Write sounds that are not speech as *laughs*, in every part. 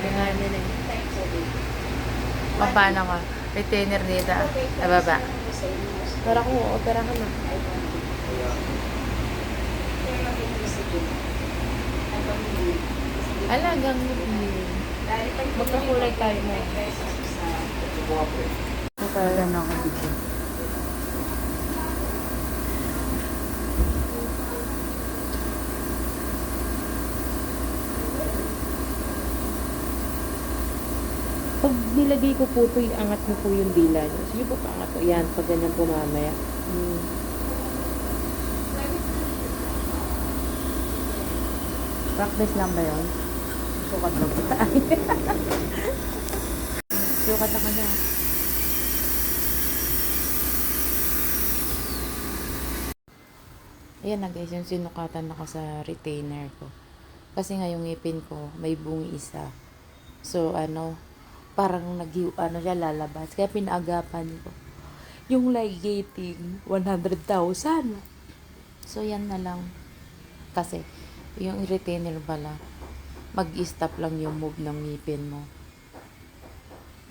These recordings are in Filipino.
Sabi nga nila eh. Paano ka? Retainer dito. Sa baba. Para kung opera ka na. Alagang Magkakulay tayo mo. Magkakulay ako Pag nilagay ko po ito, iangat mo po yung dila niyo. Sige po, paangat po. Yan, pag ganyan po mamaya. Hmm. Practice lang ba yun? Sukat lang ba? *laughs* Sukat ako na. Ayan na guys, yung sinukatan ako sa retainer ko. Kasi nga yung ngipin ko, may bungi isa. So, ano, parang nag ano siya lalabas. Kaya pinaagapan ko. Yung ligating, 100,000. So, yan na lang. Kasi, yung retainer pala, mag-stop lang yung move ng ngipin mo.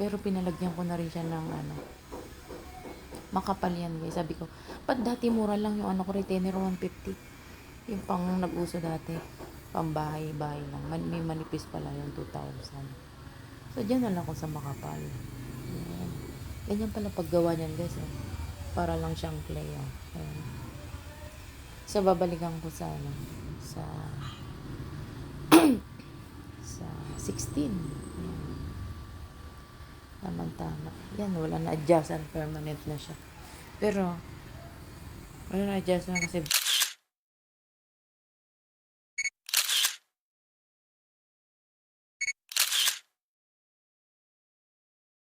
Pero pinalagyan ko na rin siya ng ano, makapal yan guys. Sabi ko, ba't dati mura lang yung ano ko retainer 150? Yung pang nag-uso dati, pang bahay-bahay lang. May manipis pala yung 2,000. So, dyan na lang ako sa makapal. Ayan. Ganyan pala paggawa niyan guys. Eh. Para lang siyang clay. Oh. Ayan. So, babalikan ko sa ano, sa *clears throat* sa 16. Ayan. Tamang-tama. Yan, wala na adjustan. Permanent na siya. Pero, wala na adjustan kasi